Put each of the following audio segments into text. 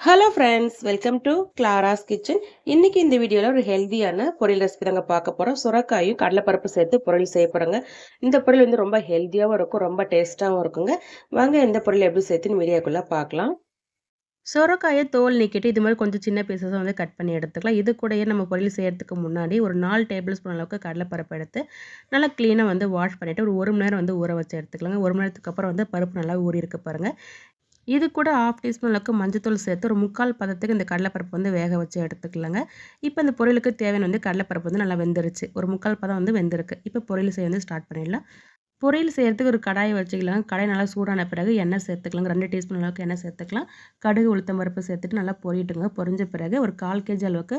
Hello friends welcome to Clara's kitchen இன்னைக்கு இந்த வீடியோவில் ஒரு ஹெல்த்தியான பொரியல் ரெசிபி தாங்க பார்க்க போகிறோம் சுரக்காயும் கடலைப்பருப்பு சேர்த்து பொரியல் செய்ய போகிறோங்க இந்த பொரியல் வந்து ரொம்ப ஹெல்த்தியாகவும் இருக்கும் ரொம்ப டேஸ்ட்டாகவும் இருக்குங்க. வாங்க இந்த பொரியல் எப்படி சேர்த்துன்னு வீடியோக்குள்ளே பார்க்கலாம். சுரக்காயை தோல் நீக்கிட்டு இது மாதிரி கொஞ்சம் சின்ன பீசஸாக வந்து கட் பண்ணி எடுத்துக்கலாம். இது கூடயே நம்ம பொரியல் செய்கிறதுக்கு முன்னாடி ஒரு நாலு டேபிள் ஸ்பூன் அளவுக்கு கடலைப்பருப்பு எடுத்து நல்லா க்ளீனாக வந்து வாஷ் பண்ணிவிட்டு ஒரு ஒரு மணி நேரம் வந்து ஊற வச்சு எடுத்துக்கலாங்க. ஒரு மணி நேரத்துக்கு அப்புறம் வந்து பருப்பு நல்லா ஊறி இருக்க பாருங்கள் இது கூட ஆஃப் டீஸ்பூன் அளவுக்கு மஞ்சத்தூள் சேர்த்து ஒரு முக்கால் பதத்துக்கு இந்த கடலைப்பருப்பு வந்து வேக வச்சு எடுத்துக்கலாங்க. இப்போ இந்த பொரியலுக்கு தேவையான வந்து கடலைப்பருப்பு வந்து நல்லா வெந்துருச்சு. ஒரு முக்கால் பதம் வந்து வெந்திருக்கு. இப்போ பொரியல் செய்ய வந்து ஸ்டார்ட் பண்ணிடலாம். பொரியல் செய்கிறதுக்கு ஒரு கடாயை வச்சுக்கலாம். கடாய் நல்லா சூடான பிறகு எண்ணெய் சேர்த்துக்கலாம். ரெண்டு டீஸ்பூன் அளவுக்கு எண்ணெய் சேர்த்துக்கலாம். கடுகு உளுத்தம் பருப்பு சேர்த்துட்டு நல்லா பொரியட்டுங்க. பொரிஞ்ச பிறகு ஒரு கால் கேஜி அளவுக்கு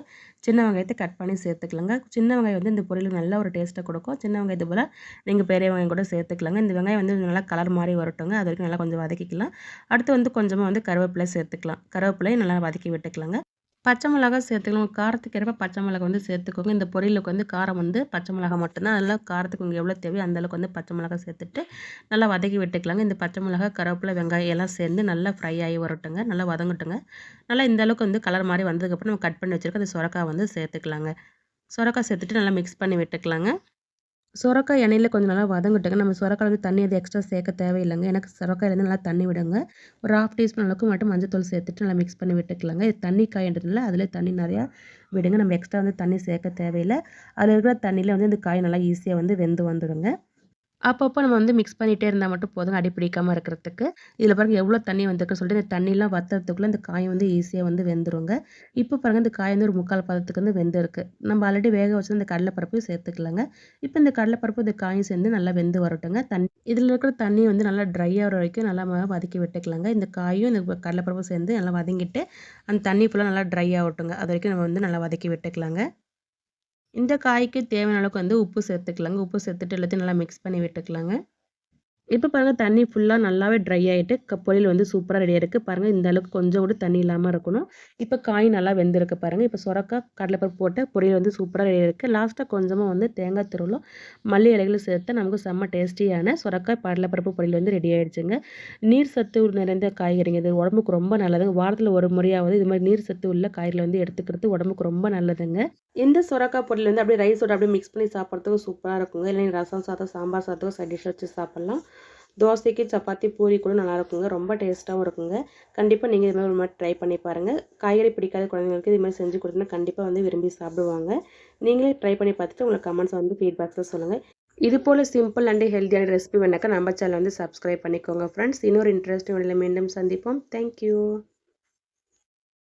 சின்ன வெங்காயத்தை கட் பண்ணி சேர்த்துக்கலாங்க. சின்ன வெங்காயம் வந்து இந்த பொரியலுக்கு நல்ல ஒரு டேஸ்ட்டை கொடுக்கும். சின்ன வெங்காயத்து போல் நீங்கள் பெரிய வெங்காயம் கூட சேர்த்துக்கலாங்க. இந்த வெங்காயம் வந்து நல்லா கலர் மாதிரி வரட்டுங்க. அது வரைக்கும் நல்லா கொஞ்சம் வதக்கிக்கலாம். அடுத்து வந்து கொஞ்சமாக வந்து கருவேப்பிலை சேர்த்துக்கலாம். கருவேப்பிலையை நல்லா வதக்கி விட்டுக்கலாங்க. பச்சை மிளகா சேர்த்துக்கலாம் காரத்துக்கு ஏற்ப பச்சை மிளகா வந்து சேர்த்துக்கோங்க. இந்த பொரியலுக்கு வந்து காரம் வந்து பச்சை மிளகா மட்டும்தான். அதெல்லாம் காரத்துக்கு உங்களுக்கு எவ்வளோ தேவையோ அந்தளவுக்கு வந்து பச்சை மிளகா சேர்த்துட்டு நல்லா வதக்கி விட்டுக்கலாங்க. இந்த பச்சை மிளகா கருவேப்பிலை வெங்காயம் எல்லாம் சேர்ந்து நல்லா ஃப்ரை ஆகி வரட்டுங்க. நல்லா வதங்கட்டுங்க. நல்லா இந்த அளவுக்கு வந்து கலர் மாதிரி வந்ததுக்கப்புறம் நம்ம கட் பண்ணி வச்சுருக்க அந்த சுரக்காய் வந்து சேர்த்துக்கலாங்க. சுரக்காய் சேர்த்துட்டு நல்லா மிக்ஸ் பண்ணி விட்டுக்கலாங்க. சுரக்காய் எண்ணெயில் கொஞ்சம் நல்லா வதங்கிட்டுங்க. நம்ம சுரக்காய் வந்து தண்ணி எதுவும் எக்ஸ்ட்ரா சேர்க்க தேவையில்லைங்க. எனக்கு சுரக்காயிலேருந்து நல்லா தண்ணி விடுங்க. ஒரு ஹாஃப் டீஸ்பூன் அளவுக்கு மட்டும் மஞ்சள் தூள் சேர்த்துட்டு நல்லா மிக்ஸ் பண்ணி விட்டுக்கலாங்க. இது தண்ணி காயின்றதுனால அதில் தண்ணி நிறையா விடுங்க. நம்ம எக்ஸ்ட்ரா வந்து தண்ணி சேர்க்க தேவையில்லை. அதில் இருக்கிற தண்ணியில் வந்து இந்த காய் நல்லா ஈஸியாக வந்து வெந்து வந்துடுங்க. அப்பப்போ நம்ம வந்து மிக்ஸ் பண்ணிகிட்டே இருந்தால் மட்டும் போதும் அடி பிடிக்காமல் இருக்கிறதுக்கு. இதில் பாருங்கள் எவ்வளோ தண்ணி வந்திருக்குன்னு சொல்லிட்டு இந்த தண்ணிலாம் வத்துறதுக்குள்ளே இந்த காயம் வந்து ஈஸியாக வந்து வெந்துருங்க. இப்போ பாருங்கள் இந்த காய் வந்து ஒரு முக்கால் பதத்துக்கு வந்து வெந்திருக்கு. நம்ம ஆல்ரெடி வேக வச்சு இந்த கடலைப்பருப்பையும் சேர்த்துக்கலாங்க. இப்போ இந்த கடலைப்பருப்பு இந்த காயும் சேர்ந்து நல்லா வெந்து வரட்டுங்க. தண்ணி இதில் இருக்கிற தண்ணி வந்து நல்லா ட்ரை ஆகிற வரைக்கும் நல்லா வதக்கி விட்டுக்கலாங்க. இந்த காயும் இந்த கடலைப்பருப்பும் சேர்ந்து நல்லா வதங்கிட்டு அந்த தண்ணி ஃபுல்லாக நல்லா ட்ரை ஆகட்டுங்க. அது வரைக்கும் நம்ம வந்து நல்லா வதக்கி விட்டுக்கலாங்க. இந்த காய்க்கு தேவையான அளவுக்கு வந்து உப்பு சேர்த்துக்கலாங்க. உப்பு சேர்த்துட்டு எல்லாத்தையும் நல்லா மிக்ஸ் பண்ணி விட்டுக்கலாங்க. இப்போ பாருங்கள் தண்ணி ஃபுல்லாக நல்லாவே ட்ரை ஆகிட்டு பொரியல் வந்து சூப்பராக ரெடியாக இருக்குது பாருங்கள் இந்த அளவுக்கு கொஞ்சம் கூட தண்ணி இல்லாமல் இருக்கணும். இப்போ காய் நல்லா வெந்திருக்கு பாருங்கள் இப்போ சுரக்காய் கடலைப்பருப்பு போட்டு பொரியல் வந்து சூப்பராக ரெடியாக இருக்குது லாஸ்ட்டாக கொஞ்சமாக வந்து தேங்காய் திருவள்ளும் மல்லி இலைகளும் சேர்த்து நமக்கு செம்ம டேஸ்டியான சுரக்காய் கடலைப்பருப்பு பொரியல் வந்து ரெடி ஆகிடுச்சுங்க நீர் சத்து நிறைந்த காய்கறிங்க. இது உடம்புக்கு ரொம்ப நல்லதுங்க வாரத்தில் ஒரு முறையாவது இது மாதிரி நீர் சத்து உள்ள காய்கறி வந்து எடுத்துக்கிறது உடம்புக்கு ரொம்ப நல்லதுங்க. இந்த சுரக்காய் பொரியல் வந்து அப்படியே ரைஸோட அப்படியே மிக்ஸ் பண்ணி சாப்பிட்றதுக்கு சூப்பராக இருக்குங்க. இல்லை ரசம் சாதம் சாம்பார் சாதத்துக்கும் சைட் டிஷ் வச்சு சாப்பிட்லாம். தோசைக்கு சப்பாத்தி பூரி கூட நல்லா இருக்குங்க. ரொம்ப டேஸ்ட்டாகவும் இருக்குங்க. கண்டிப்பாக நீங்கள் இது மாதிரி ஒரு மாதிரி ட்ரை பண்ணி பாருங்கள் காய்கறி பிடிக்காத குழந்தைங்களுக்கு இது மாதிரி செஞ்சு கொடுத்தீங்கன்னா கண்டிப்பாக வந்து விரும்பி சாப்பிடுவாங்க. நீங்களே ட்ரை பண்ணி பார்த்துட்டு உங்களுக்கு கமெண்ட்ஸ் வந்து ஃபீட்பேக்ஸில் சொல்லுங்கள் இது போல் சிம்பிள் அண்ட் ஹெல்த்தியான ரெசிபி வேணாக்கா நம்ம சேனல் வந்து சப்ஸ்கிரைப் பண்ணிக்கோங்க ஃப்ரெண்ட்ஸ் இன்னொரு இன்ட்ரெஸ்டிங் மீண்டும் சந்திப்போம். தேங்க்யூ